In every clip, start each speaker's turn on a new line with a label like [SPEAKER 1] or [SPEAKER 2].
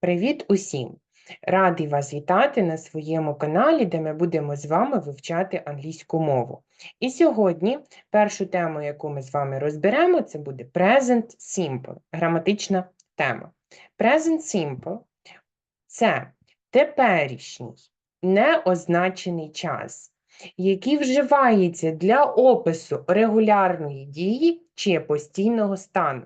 [SPEAKER 1] Привіт усім! Радий вас вітати на своєму каналі, де ми будемо з вами вивчати англійську мову. І сьогодні першу тему, яку ми з вами розберемо, це буде Present Simple, граматична тема. Present Simple – це теперішній неозначений час, який вживається для опису регулярної дії чи постійного стану.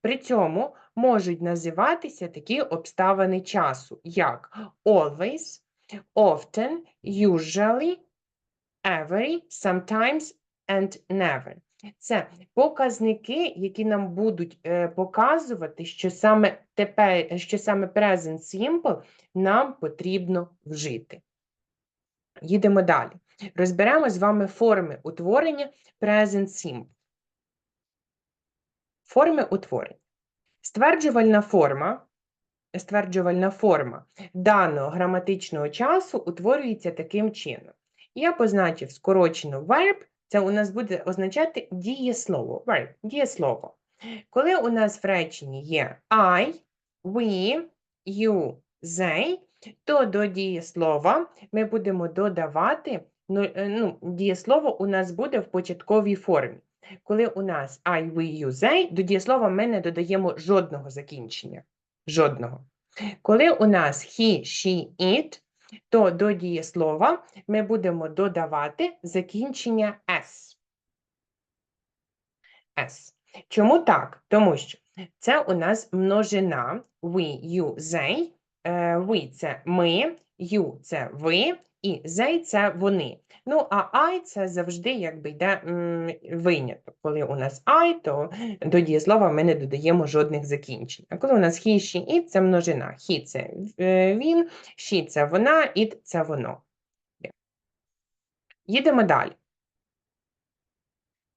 [SPEAKER 1] При цьому можуть називатися такі обставини часу, як always, often, usually, every, sometimes and never. Це показники, які нам будуть е, показувати, що саме тепер, що саме present simple нам потрібно вжити. Їдемо далі. Розберемо з вами форми утворення present simple. Форми утворення. Стверджувальна форма, стверджувальна форма даного граматичного часу утворюється таким чином. Я позначив скорочено verb, це у нас буде означати дієслово. Verb, дієслово. Коли у нас в реченні є I, we, you, they, то до дієслова ми будемо додавати, ну, е, ну, дієслово у нас буде в початковій формі. Коли у нас I, we, you, they, до дієслова ми не додаємо жодного закінчення. Жодного. Коли у нас he, she, it, то до дієслова ми будемо додавати закінчення s. S. Чому так? Тому що це у нас множина we, you, they. Е, We – це ми, you – це ви, і they – це вони. Ну, а I – це завжди якби йде виняток. Коли у нас I, то до дієслова ми не додаємо жодних закінчень. А коли у нас he, she, it – це множина. He – це е, він, she – це вона, it – це воно. Їдемо далі.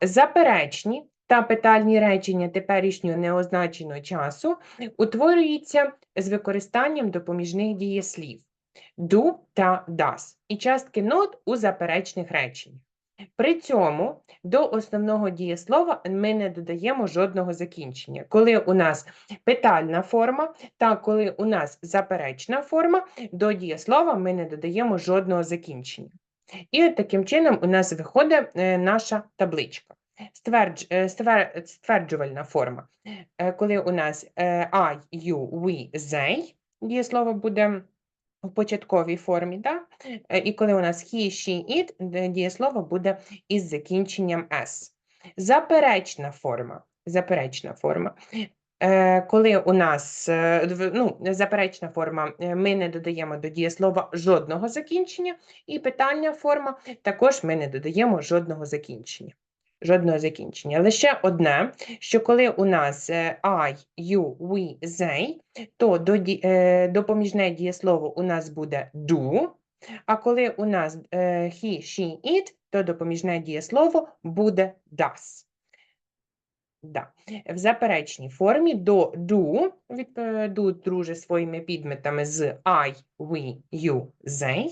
[SPEAKER 1] Заперечні та питальні речення теперішнього неозначеного часу утворюються з використанням допоміжних дієслів do та does і частки not у заперечних реченнях. При цьому до основного дієслова ми не додаємо жодного закінчення. Коли у нас питальна форма та коли у нас заперечна форма, до дієслова ми не додаємо жодного закінчення. І от таким чином у нас виходить е, наша табличка. Ствердж, е, ствер, стверджувальна форма. Е, Коли у нас I, you, we, they, дієслово буде в початковій формі, да? Е, і коли у нас he, she, it, дієслово буде із закінченням s. Заперечна форма. Заперечна форма. Е, Коли у нас е, ну, заперечна форма, ми не додаємо до дієслова жодного закінчення, і питальна форма також ми не додаємо жодного закінчення. Жодного закінчення. Лише одне, що коли у нас е, I, you, we, they, то е, допоміжне дієслово у нас буде do, а коли у нас е, he, she, it, то допоміжне дієслово буде does. Да. В заперечній формі до do, do друже своїми підметами з I, we, you, they,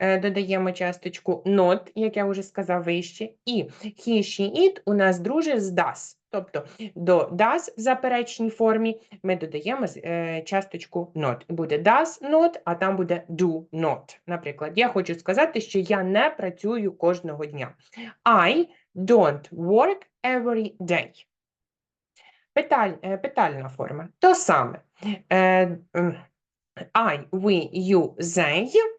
[SPEAKER 1] додаємо часточку not, як я вже сказав вище, і he, she, it у нас друже з does. Тобто до does в заперечній формі ми додаємо е, часточку not. Буде does not, а там буде do not. Наприклад, я хочу сказати, що я не працюю кожного дня. I don't work every day. Питаль, е, питальна форма. То саме. Е, I, we, you, they е,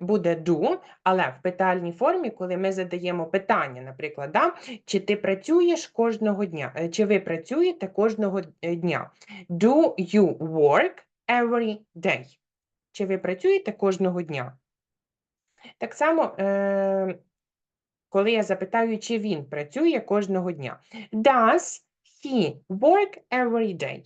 [SPEAKER 1] буде do, але в питальній формі, коли ми задаємо питання, наприклад, да, чи ти працюєш кожного дня, е, чи ви працюєте кожного е, дня. Do you work every day? Чи ви працюєте кожного дня? Так само, е, коли я запитаю, чи він працює кожного дня. Does he work every day?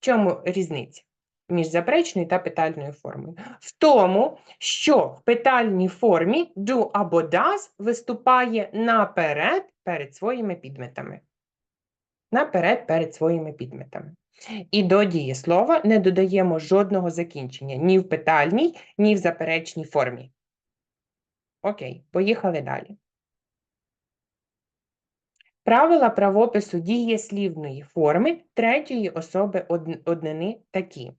[SPEAKER 1] В чому різниця між заперечною та питальною формою? В тому, що в питальній формі do або does виступає наперед перед своїми підметами. Наперед перед своїми підметами. І до дієслова не додаємо жодного закінчення ні в питальній, ні в заперечній формі. Окей, поїхали далі. Правила правопису дієслівної форми третьої особи однини такі.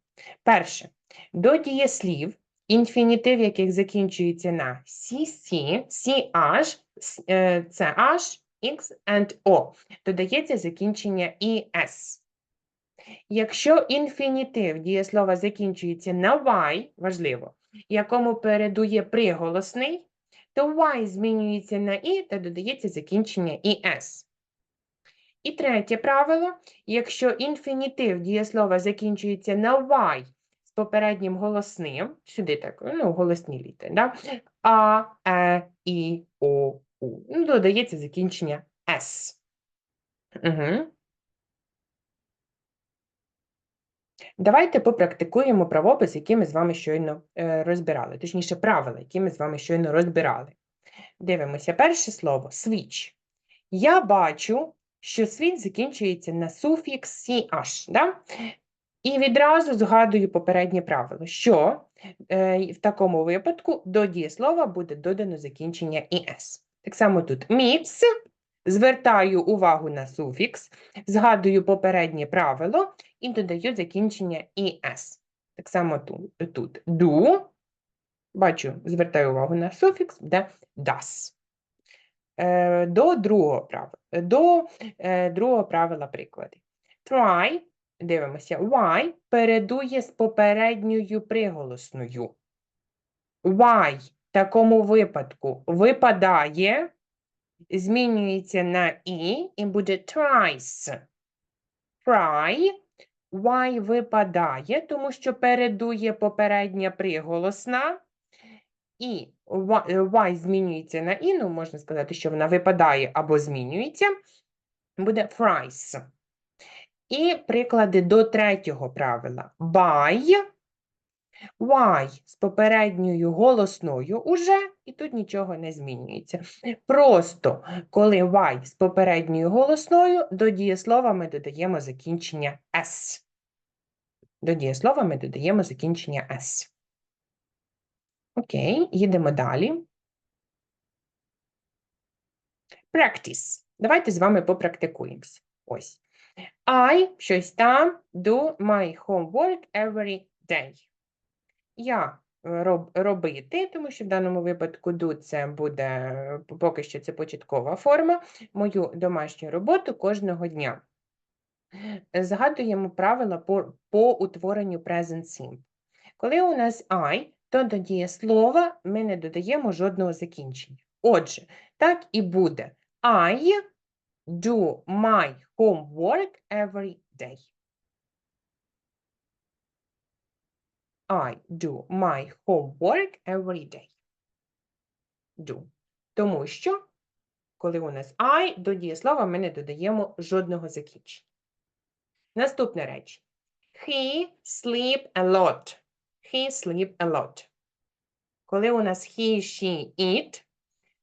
[SPEAKER 1] Перше. До дієслів, інфінітив, яких закінчується на CC, CH, CH, X and O, додається закінчення ES. Якщо інфінітив дієслова закінчується на Y, важливо, якому передує приголосний, то Y змінюється на І та додається закінчення ES. І третє правило, якщо інфінітив дієслова закінчується на Y з попереднім голосним, сюди так, ну, голосні літери, да? А, Е, І, О, У. Ну, додається закінчення С. Угу. Давайте попрактикуємо правопис, який ми з вами щойно е, розбирали, точніше, правила, які ми з вами щойно розбирали. Дивимося, перше слово свіч. Я бачу, що світ закінчується на суфікс CH, да? І відразу згадую попереднє правило, що е, в такому випадку до дієслова буде додано закінчення «іс». Так само тут міц, звертаю увагу на суфікс, згадую попереднє правило і додаю закінчення «іс». Так само тут. Do, бачу, звертаю увагу на суфікс, буде das. Е, До другого правила, до е, другого правила приклади. Try, дивимося, Y передує з попередньою приголосною. Y в такому випадку випадає, змінюється на І і буде tries. Try. Y випадає, тому що передує попередня приголосна. І y, е, змінюється на і, ну, можна сказати, що вона випадає або змінюється, буде fries. І приклади до третього правила. By, y з попередньою голосною уже, і тут нічого не змінюється. Просто, коли y з попередньою голосною, до дієслова ми додаємо закінчення s. До дієслова ми додаємо закінчення s. Окей, їдемо далі. Practice. Давайте з вами попрактикуємося. Ось. I, щось там, do my homework every day. Я е, роб, робити, тому що в даному випадку do це буде, е, поки що це початкова форма, мою домашню роботу кожного дня. Згадуємо правила по, по утворенню present simple. Коли у нас I, то до дієслова ми не додаємо жодного закінчення. Отже, так і буде. I do my homework every day. I do my homework every day. Do. Тому що, коли у нас I, до дієслова ми не додаємо жодного закінчення. Наступне речення. He sleep a lot. He sleep a lot. Коли у нас he, she, it,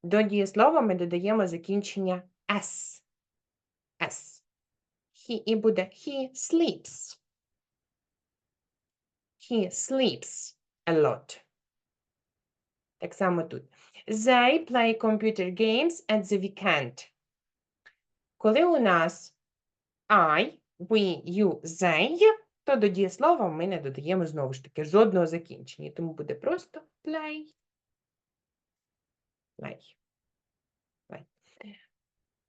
[SPEAKER 1] до дієслова ми додаємо закінчення s. S. He, і буде he sleeps. He sleeps a lot. Так само тут. They play computer games at the weekend. Коли у нас I, we, you, they, то до дієслова ми не додаємо знову ж таки жодного закінчення, тому буде просто play. Play. Play.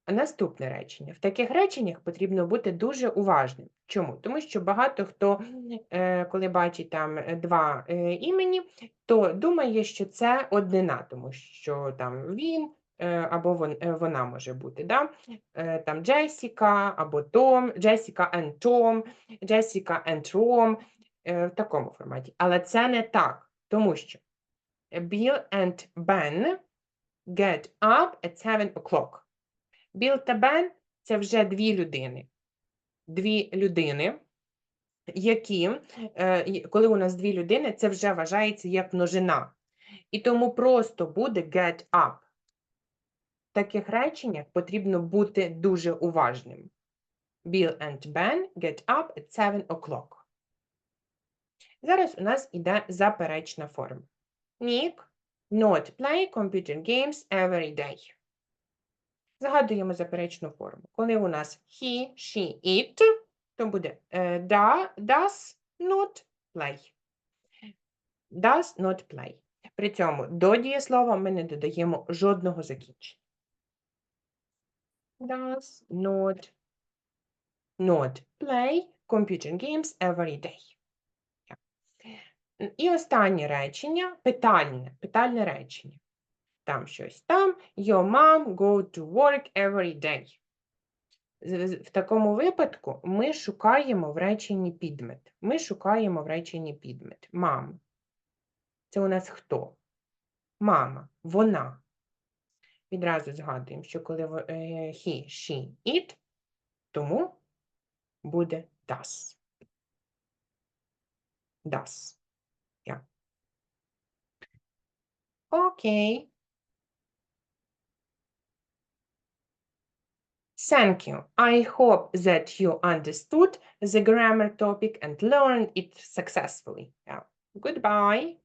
[SPEAKER 1] Наступне речення. В таких реченнях потрібно бути дуже уважним. Чому? Тому що багато хто, е, коли бачить там е, два е, імені, то думає, що це однина, тому що там він або вон, е, вона може бути. Да? Е, Там Джесіка або Том, Джесіка and Том, Джесіка and е, в такому форматі. Але це не так, тому що Bill and Ben get up at 7 o'clock. Біл та Бен – це вже дві людини. Дві людини, які, е, коли у нас дві людини, це вже вважається як множина. І тому просто буде get up. Таких реченнях потрібно бути дуже уважним. Bill and Ben get up at 7 o'clock. Зараз у нас іде заперечна форма. Nick not play computer games every day. Згадуємо заперечну форму. Коли у нас he, she, it, то буде е, да, does not play. Does not play. При цьому до дієслова ми не додаємо жодного закінчення. Does not not play computer games every day. І останнє речення питальне, питальне речення. Там щось там. Your mom go to work every day. В такому випадку ми шукаємо в реченні підмет. Ми шукаємо в реченні підмет. Мам. Це у нас хто? Мама. Вона. Відразу згадуємо, що коли во- е, he, she, it, тому буде does. Does. Yeah. Okay. Thank you. I hope that you understood the grammar topic and learned it successfully. Yeah. Goodbye.